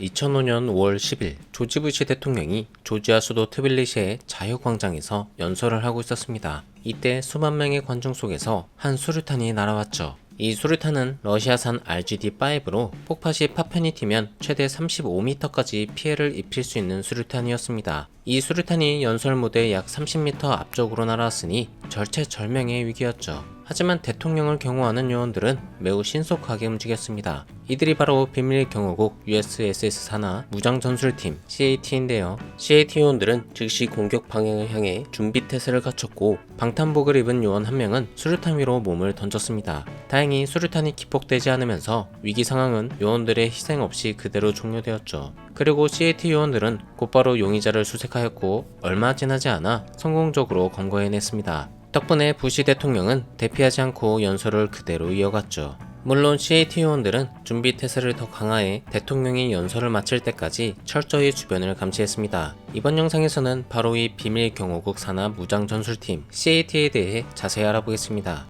2005년 5월 10일 조지 부시 대통령이 조지아 수도 트빌리시의 자유광장에서 연설을 하고 있었습니다. 이때 수만 명의 관중 속에서 한 수류탄이 날아왔죠. 이 수류탄은 러시아산 RGD-5로 폭파시 파편이 튀면 최대 35m까지 피해를 입힐 수 있는 수류탄이었습니다. 이 수류탄이 연설 무대 약 30m 앞쪽으로 날아왔으니 절체절명의 위기였죠. 하지만 대통령을 경호하는 요원들은 매우 신속하게 움직였습니다. 이들이 바로 비밀 경호국 USSS 산하 무장전술팀 CAT인데요. CAT 요원들은 즉시 공격 방향을 향해 준비 태세를 갖췄고 방탄복을 입은 요원 한 명은 수류탄 위로 몸을 던졌습니다. 다행히 수류탄이 기폭되지 않으면서 위기 상황은 요원들의 희생 없이 그대로 종료되었죠. 그리고 CAT 요원들은 곧바로 용의자를 수색하였고 얼마 지나지 않아 성공적으로 검거해냈습니다. 덕분에 부시 대통령은 대피하지 않고 연설을 그대로 이어갔죠. 물론 CAT 요원들은 준비 태세를 더 강화해 대통령이 연설을 마칠 때까지 철저히 주변을 감시했습니다. 이번 영상에서는 바로 이 비밀 경호국 산하 무장 전술팀 CAT에 대해 자세히 알아보겠습니다.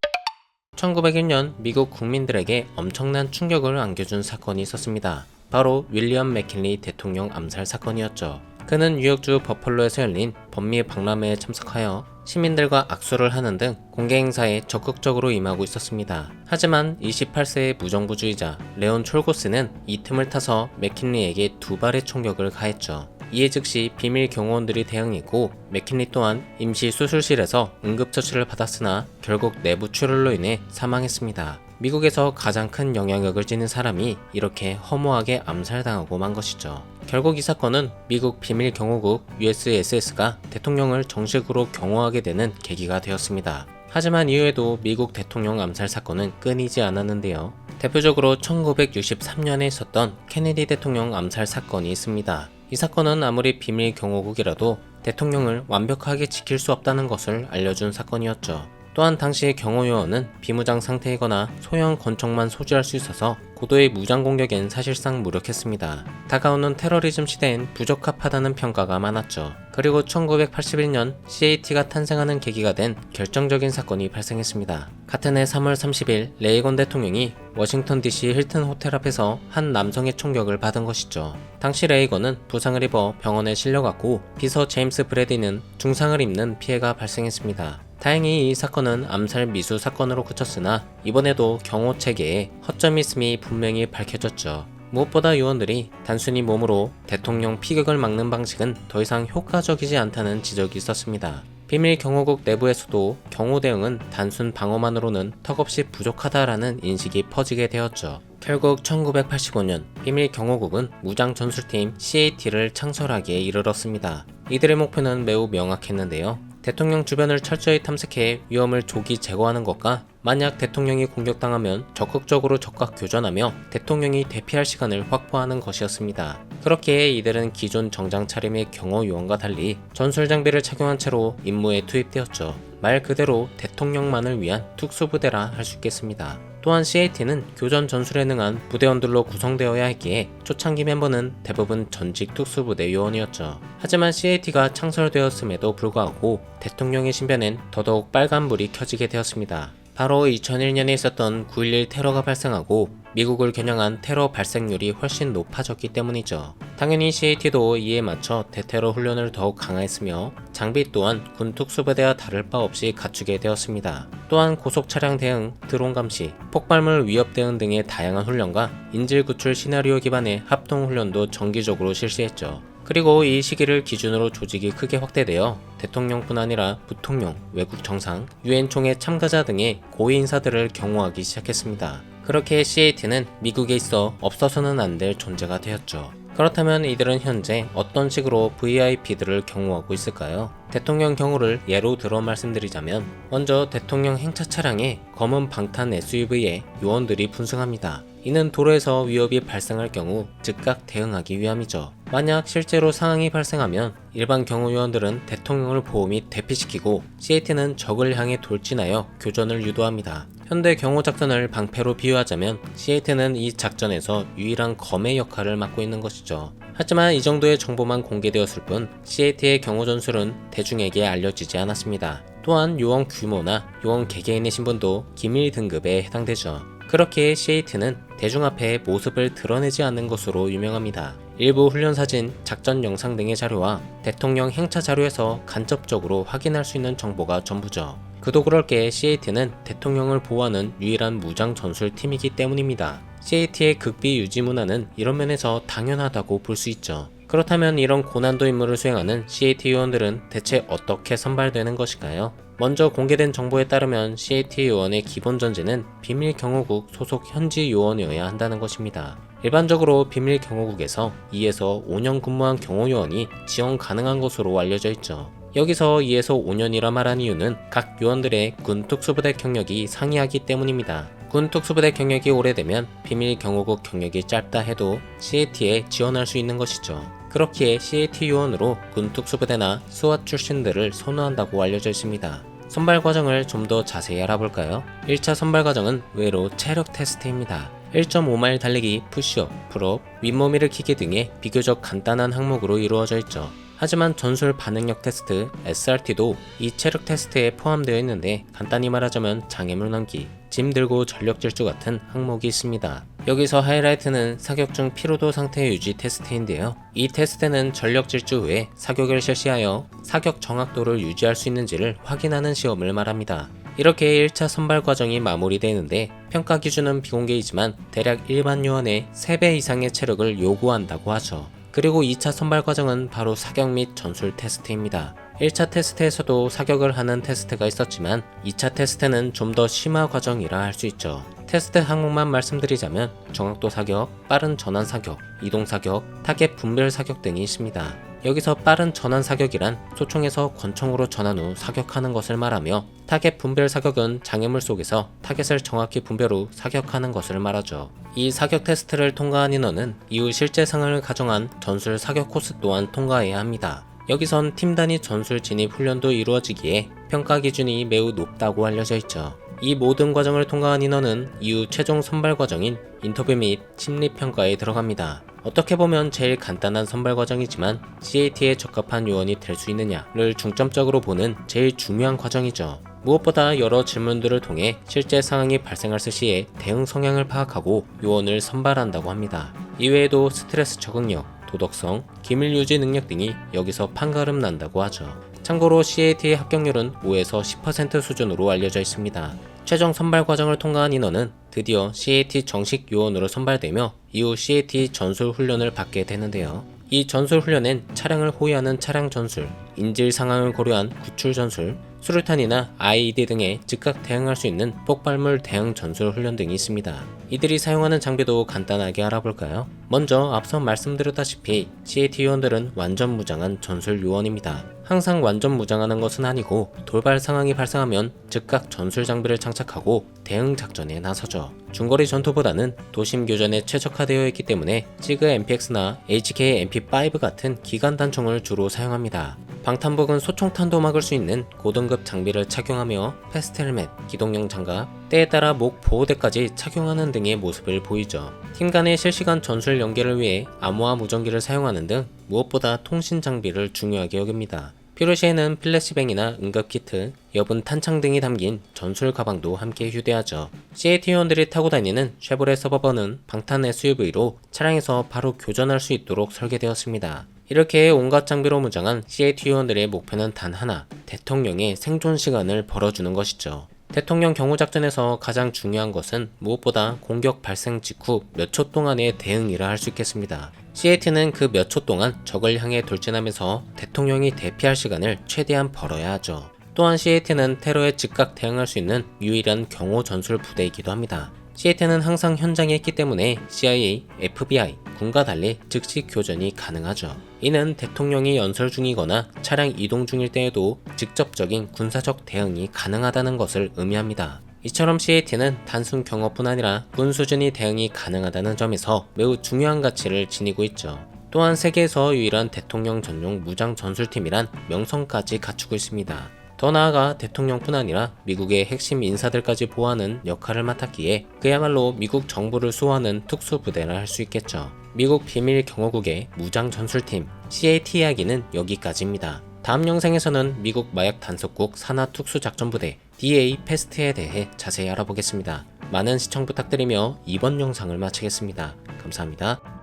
1901년 미국 국민들에게 엄청난 충격을 안겨준 사건이 있었습니다. 바로 윌리엄 맥킨리 대통령 암살 사건이었죠. 그는 뉴욕주 버펄로에서 열린 범미 박람회에 참석하여 시민들과 악수를 하는 등 공개 행사에 적극적으로 임하고 있었습니다. 하지만 28세의 무정부주의자 레온 촐고스는 이 틈을 타서 맥킨리에게 두 발의 총격을 가했죠. 이에 즉시 비밀 경호원들이 대응했고 맥킨리 또한 임시 수술실에서 응급처치를 받았으나 결국 내부 출혈로 인해 사망했습니다. 미국에서 가장 큰 영향력을 지닌 사람이 이렇게 허무하게 암살당하고 만 것이죠. 결국 이 사건은 미국 비밀 경호국 USSS가 대통령을 정식으로 경호하게 되는 계기가 되었습니다. 하지만 이후에도 미국 대통령 암살 사건은 끊이지 않았는데요. 대표적으로 1963년에 있었던 케네디 대통령 암살 사건이 있습니다. 이 사건은 아무리 비밀 경호국이라도 대통령을 완벽하게 지킬 수 없다는 것을 알려준 사건이었죠. 또한 당시의 경호요원은 비무장 상태이거나 소형 권총만 소지할 수 있어서 고도의 무장 공격엔 사실상 무력했습니다. 다가오는 테러리즘 시대엔 부적합하다는 평가가 많았죠. 그리고 1981년 CAT가 탄생하는 계기가 된 결정적인 사건이 발생했습니다. 같은 해 3월 30일 레이건 대통령이 워싱턴 DC 힐튼 호텔 앞에서 한 남성의 총격을 받은 것이죠. 당시 레이건은 부상을 입어 병원에 실려갔고 비서 제임스 브래디는 중상을 입는 피해가 발생했습니다. 다행히 이 사건은 암살 미수 사건으로 그쳤으나 이번에도 경호 체계에 허점이 있음이 분명히 밝혀졌죠. 무엇보다 요원들이 단순히 몸으로 대통령 피격을 막는 방식은 더 이상 효과적이지 않다는 지적이 있었습니다. 비밀 경호국 내부에서도 경호 대응은 단순 방어만으로는 턱없이 부족하다라는 인식이 퍼지게 되었죠. 결국 1985년 비밀 경호국은 무장 전술팀 CAT를 창설하기에 이르렀습니다. 이들의 목표는 매우 명확했는데요. 대통령 주변을 철저히 탐색해 위험을 조기 제거하는 것과 만약 대통령이 공격당하면 적극적으로 적과 교전하며 대통령이 대피할 시간을 확보하는 것이었습니다. 그렇게 이들은 기존 정장 차림의 경호 요원과 달리 전술 장비를 착용한 채로 임무에 투입되었죠. 말 그대로 대통령만을 위한 특수부대라 할 수 있겠습니다. 또한 CAT는 교전 전술에 능한 부대원들로 구성되어야 했기에 초창기 멤버는 대부분 전직 특수부대 요원이었죠. 하지만 CAT가 창설되었음에도 불구하고 대통령의 신변엔 더더욱 빨간불이 켜지게 되었습니다. 바로 2001년에 있었던 9.11 테러가 발생하고 미국을 겨냥한 테러 발생률이 훨씬 높아졌기 때문이죠. 당연히 CAT도 이에 맞춰 대테러 훈련을 더욱 강화했으며 장비 또한 군 특수부대와 다를 바 없이 갖추게 되었습니다. 또한 고속 차량 대응, 드론 감시, 폭발물 위협 대응 등의 다양한 훈련과 인질 구출 시나리오 기반의 합동 훈련도 정기적으로 실시했죠. 그리고 이 시기를 기준으로 조직이 크게 확대되어 대통령뿐 아니라 부통령, 외국 정상, 유엔 총회 참가자 등의 고위 인사들을 경호하기 시작했습니다. 그렇게 CAT는 미국에 있어 없어서는 안 될 존재가 되었죠. 그렇다면 이들은 현재 어떤 식으로 VIP들을 경호하고 있을까요? 대통령 경호를 예로 들어 말씀드리자면 먼저 대통령 행차 차량에 검은 방탄 SUV에 요원들이 분승합니다. 이는 도로에서 위협이 발생할 경우 즉각 대응하기 위함이죠. 만약 실제로 상황이 발생하면 일반 경호 요원들은 대통령을 보호 및 대피시키고 CAT는 적을 향해 돌진하여 교전을 유도합니다. 현대 경호 작전을 방패로 비유하자면 CAT는 이 작전에서 유일한 검의 역할을 맡고 있는 것이죠. 하지만 이 정도의 정보만 공개되었을 뿐 CAT의 경호 전술은 대중에게 알려지지 않았습니다. 또한 요원 규모나 요원 개개인의 신분도 기밀 등급에 해당되죠. 그렇게 CAT는 대중 앞에 모습을 드러내지 않는 것으로 유명합니다. 일부 훈련 사진, 작전 영상 등의 자료와 대통령 행차 자료에서 간접적으로 확인할 수 있는 정보가 전부죠. 그도 그럴 게 CAT는 대통령을 보호하는 유일한 무장 전술 팀이기 때문입니다. CAT의 극비 유지 문화는 이런 면에서 당연하다고 볼 수 있죠. 그렇다면 이런 고난도 임무를 수행하는 CAT 요원들은 대체 어떻게 선발되는 것일까요? 먼저 공개된 정보에 따르면 CAT 요원의 기본 전제는 비밀 경호국 소속 현지 요원이어야 한다는 것입니다. 일반적으로 비밀 경호국에서 2에서 5년 근무한 경호 요원이 지원 가능한 것으로 알려져 있죠. 여기서 2에서 5년이라 말한 이유는 각 요원들의 군 특수부대 경력이 상이하기 때문입니다. 군 특수부대 경력이 오래되면 비밀 경호국 경력이 짧다 해도 CAT에 지원할 수 있는 것이죠. 그렇기에 CAT 요원으로 군 특수부대나 스왓 출신들을 선호한다고 알려져 있습니다. 선발 과정을 좀 더 자세히 알아볼까요? 1차 선발 과정은 외로 체력 테스트입니다. 1.5마일 달리기, 푸시업, 풀업, 윗몸 일으키기 등의 비교적 간단한 항목으로 이루어져 있죠. 하지만 전술 반응력 테스트 SRT도 이 체력 테스트에 포함되어 있는데 간단히 말하자면 장애물 넘기, 짐 들고 전력 질주 같은 항목이 있습니다. 여기서 하이라이트는 사격 중 피로도 상태 유지 테스트인데요. 이 테스트는 전력 질주 후에 사격을 실시하여 사격 정확도를 유지할 수 있는지를 확인하는 시험을 말합니다. 이렇게 1차 선발 과정이 마무리되는데 평가 기준은 비공개이지만 대략 일반 요원의 3배 이상의 체력을 요구한다고 하죠. 그리고 2차 선발 과정은 바로 사격 및 전술 테스트입니다. 1차 테스트에서도 사격을 하는 테스트가 있었지만 2차 테스트는 좀 더 심화 과정이라 할 수 있죠. 테스트 항목만 말씀드리자면 정확도 사격, 빠른 전환 사격, 이동 사격, 타겟 분별 사격 등이 있습니다. 여기서 빠른 전환 사격이란 소총에서 권총으로 전환 후 사격하는 것을 말하며 타겟 분별 사격은 장애물 속에서 타겟을 정확히 분별 후 사격하는 것을 말하죠. 이 사격 테스트를 통과한 인원은 이후 실제 상황을 가정한 전술 사격 코스 또한 통과해야 합니다. 여기선 팀 단위 전술 진입 훈련도 이루어지기에 평가 기준이 매우 높다고 알려져 있죠. 이 모든 과정을 통과한 인원은 이후 최종 선발 과정인 인터뷰 및 심리 평가에 들어갑니다. 어떻게 보면 제일 간단한 선발 과정이지만 CAT에 적합한 요원이 될 수 있느냐를 중점적으로 보는 제일 중요한 과정이죠. 무엇보다 여러 질문들을 통해 실제 상황이 발생할 시에 대응 성향을 파악하고 요원을 선발한다고 합니다. 이외에도 스트레스 적응력, 도덕성, 기밀 유지 능력 등이 여기서 판가름 난다고 하죠. 참고로 CAT의 합격률은 5에서 10% 수준으로 알려져 있습니다. 최종 선발 과정을 통과한 인원은 드디어 CAT 정식 요원으로 선발되며 이후 CAT 전술 훈련을 받게 되는데요. 이 전술 훈련엔 차량을 호위하는 차량 전술, 인질 상황을 고려한 구출 전술, 수류탄이나 IED 등에 즉각 대응할 수 있는 폭발물 대응 전술 훈련 등이 있습니다. 이들이 사용하는 장비도 간단하게 알아볼까요? 먼저 앞서 말씀드렸다시피 CAT 요원들은 완전 무장한 전술 요원입니다. 항상 완전 무장하는 것은 아니고 돌발 상황이 발생하면 즉각 전술 장비를 장착하고 대응 작전에 나서죠. 중거리 전투보다는 도심 교전에 최적화되어 있기 때문에 시그 MPX나 HK MP5 같은 기관 단총을 주로 사용합니다. 방탄복은 소총탄도 막을 수 있는 고등급 장비를 착용하며 패스트 헬멧, 기동용 장갑, 때에 따라 목 보호대까지 착용하는 등의 모습을 보이죠. 팀 간의 실시간 전술 연계를 위해 암호화 무전기를 사용하는 등 무엇보다 통신 장비를 중요하게 여깁니다. 필요시에는 플래시뱅이나 응급키트, 여분 탄창 등이 담긴 전술 가방도 함께 휴대하죠. CAT 요원들이 타고 다니는 쉐보레 서버버는 방탄 SUV로 차량에서 바로 교전할 수 있도록 설계되었습니다. 이렇게 온갖 장비로 무장한 CAT 요원들의 목표는 단 하나, 대통령의 생존 시간을 벌어주는 것이죠. 대통령 경호작전에서 가장 중요한 것은 무엇보다 공격 발생 직후 몇 초 동안의 대응이라 할 수 있겠습니다. CAT는 그 몇 초 동안 적을 향해 돌진하면서 대통령이 대피할 시간을 최대한 벌어야 하죠. 또한 CAT는 테러에 즉각 대응할 수 있는 유일한 경호 전술 부대이기도 합니다. CAT는 항상 현장에 있기 때문에 CIA, FBI, 군과 달리 즉시 교전이 가능하죠. 이는 대통령이 연설 중이거나 차량 이동 중일 때에도 직접적인 군사적 대응이 가능하다는 것을 의미합니다. 이처럼 CAT는 단순 경호뿐 아니라 군 수준의 대응이 가능하다는 점에서 매우 중요한 가치를 지니고 있죠. 또한 세계에서 유일한 대통령 전용 무장 전술팀이란 명성까지 갖추고 있습니다. 더 나아가 대통령뿐 아니라 미국의 핵심 인사들까지 보호하는 역할을 맡았기에 그야말로 미국 정부를 수호하는 특수부대라 할 수 있겠죠. 미국 비밀 경호국의 무장 전술팀 CAT 이야기는 여기까지입니다. 다음 영상에서는 미국 마약 단속국 산하 특수작전부대 DA 패스트에 대해 자세히 알아보겠습니다. 많은 시청 부탁드리며 이번 영상을 마치겠습니다. 감사합니다.